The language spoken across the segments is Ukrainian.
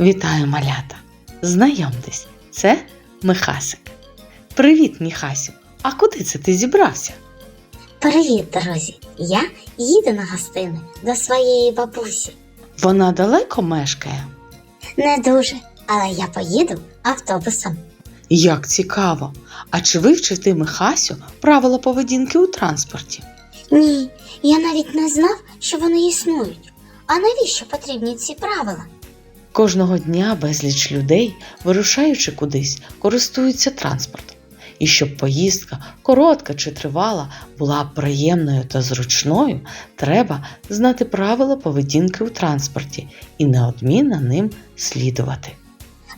Вітаю, малята! Знайомтесь, це Михасик. Привіт, Міхасю! А куди це ти зібрався? Привіт, друзі! Я їду на гостини до своєї бабусі. Вона далеко мешкає. Не дуже, але я поїду автобусом. Як цікаво! А чи вивчив ти Михасю правила поведінки у транспорті? Ні, я навіть не знав, що вони існують. А навіщо потрібні ці правила? Кожного дня безліч людей, вирушаючи кудись, користуються транспортом. І щоб поїздка, коротка чи тривала, була приємною та зручною, треба знати правила поведінки у транспорті і неодмінно ним слідувати.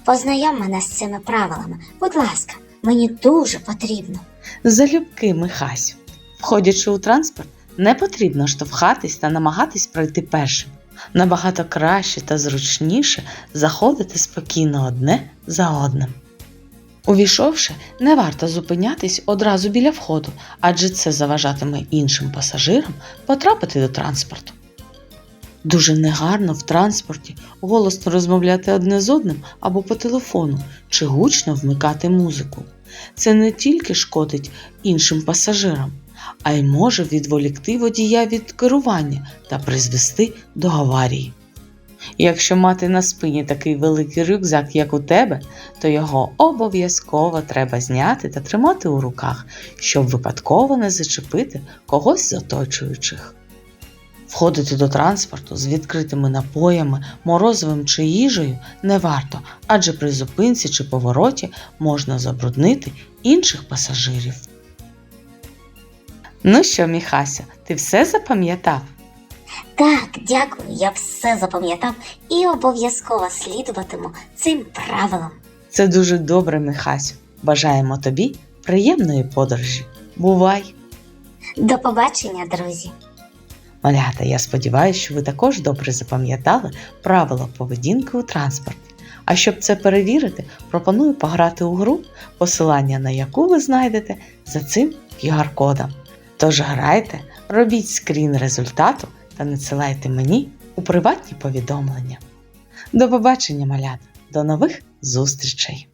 Познайом мене з цими правилами. Будь ласка, мені дуже потрібно. Залюбки, Михасю. Входячи у транспорт, не потрібно штовхатись та намагатись пройти першим. Набагато краще та зручніше заходити спокійно одне за одним. Увійшовши, не варто зупинятись одразу біля входу, адже це заважатиме іншим пасажирам потрапити до транспорту. Дуже негарно в транспорті голосно розмовляти одне з одним або по телефону чи гучно вмикати музику. Це не тільки шкодить іншим пасажирам, а й може відволікти водія від керування та призвести до аварії. Якщо мати на спині такий великий рюкзак, як у тебе, то його обов'язково треба зняти та тримати у руках, щоб випадково не зачепити когось з оточуючих. Входити до транспорту з відкритими напоями, морозивом чи їжею не варто, адже при зупинці чи повороті можна забруднити інших пасажирів. Ну що, Міхася, ти все запам'ятав? Так, дякую, я все запам'ятав і обов'язково слідуватиму цим правилам. Це дуже добре, Михасю. Бажаємо тобі приємної подорожі. Бувай! До побачення, друзі! Малята, я сподіваюся, що ви також добре запам'ятали правила поведінки у транспорті. А щоб це перевірити, пропоную пограти у гру, посилання на яку ви знайдете за цим QR-кодом. Тож грайте, робіть скрін результату та надсилайте мені у приватні повідомлення. До побачення, малята! До нових зустрічей!